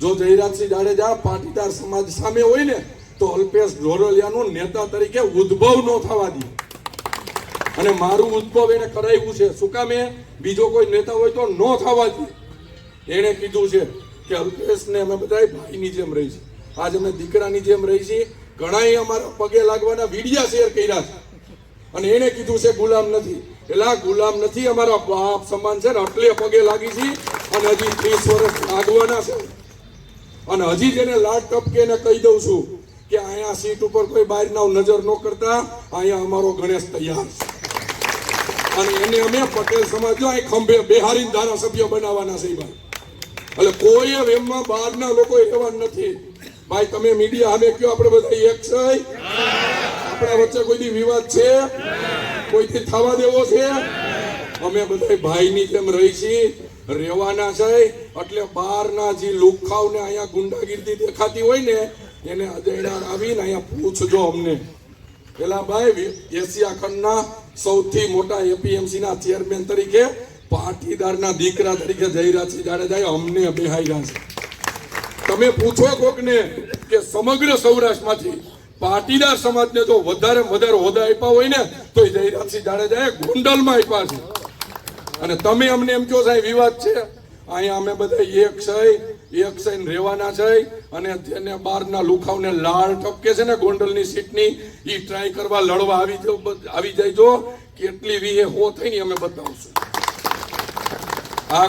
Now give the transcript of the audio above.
જો જયરાજસિંહ જાડેજા પાટીદાર સમાજ સામે હોય ને, તો અલ્પેશ ઢોરલિયાનું નેતા તરીકે ઉદ્ભવ ન થવા દે. અને મારું ઉદ્ભવ એને કરાવ્યું છે. શું કામે બીજો કોઈ નેતા હોય તો ન થવા દે. એણે કીધું છે કે અલ્પેશને અમે બધા ભાઈની જેમ રહી છે. આજ અમે દીકરાની જેમ રહી છીએ. ઘણાય અમારા પગે લાગવાના વિડિયા શેર કર્યા છે. અને એને કીધું છે, ગુલામ નથી. એટલે ગુલામ નથી અમારા બાપ સમાન છે ને, એટલે પગે લાગી છે. અને હજી ત્રીસ વર્ષ લાગવાના છે. અને હજી જેને લાડ ટપકે એને કહી દઉં છું કે અહીંયા સીટ ઉપર કોઈ બહારના નજર ન કરતા, અહીંયા અમારો ગણેશ તૈયાર છે. અને એને અમે પટેલ સમાજ, જો અહીં ખંભે બિહારી ધારાસભ્ય બનાવવાના છે ભાઈ એટલે કોઈ એમમાં બહારના લોકો એવા નથી. ભાઈ, તમે મીડિયા સામે કયો આપણે બધા એક છે? આપણા વચ્ચે કોઈ વિવાદ છે? કોઈથી થવા દેવો છે? અમે બધા ભાઈની જેમ રહી છીએ. રહેવાના છે એટલે બહારના જે લુખાવને અહીંયા ગુંડાગીરી દેખાતી હોય ને, એને અજયડા આવીને અહીંયા પૂછજો અમને. પેલા ભાઈ એશિયા ખંડના સૌથી મોટા એપીએમસી ના ચેરમેન તરીકે, પાટીદારના દીકરા તરીકે જયરાજસિંહ જાડેજાએ અમને બેહાઈ છે. તમે પૂછો કોકને કે સમગ્ર સૌરાષ્ટ્રમાંથી પાટીદાર સમાજને જો વધારે વધારે હોદ્દા આપ્યા હોય ને, તો જયરાજસિંહ જાડેજાએ ગોંડલમાં આપ્યા છે. અને તમે અમને એમ કહો સાહેબ વિવાદ છે. અહીંયા અમે બધા એક છે એક ને રહેવાના છે અને જેને બહારના લુખાવને લાળ ટપકે છે ને ગોંડલની સીટની એ ટ્રાય કરવા લડવા આવી આવી જાય જો, કેટલી વીએ હો થઈ ને અમે બતાવશું. આ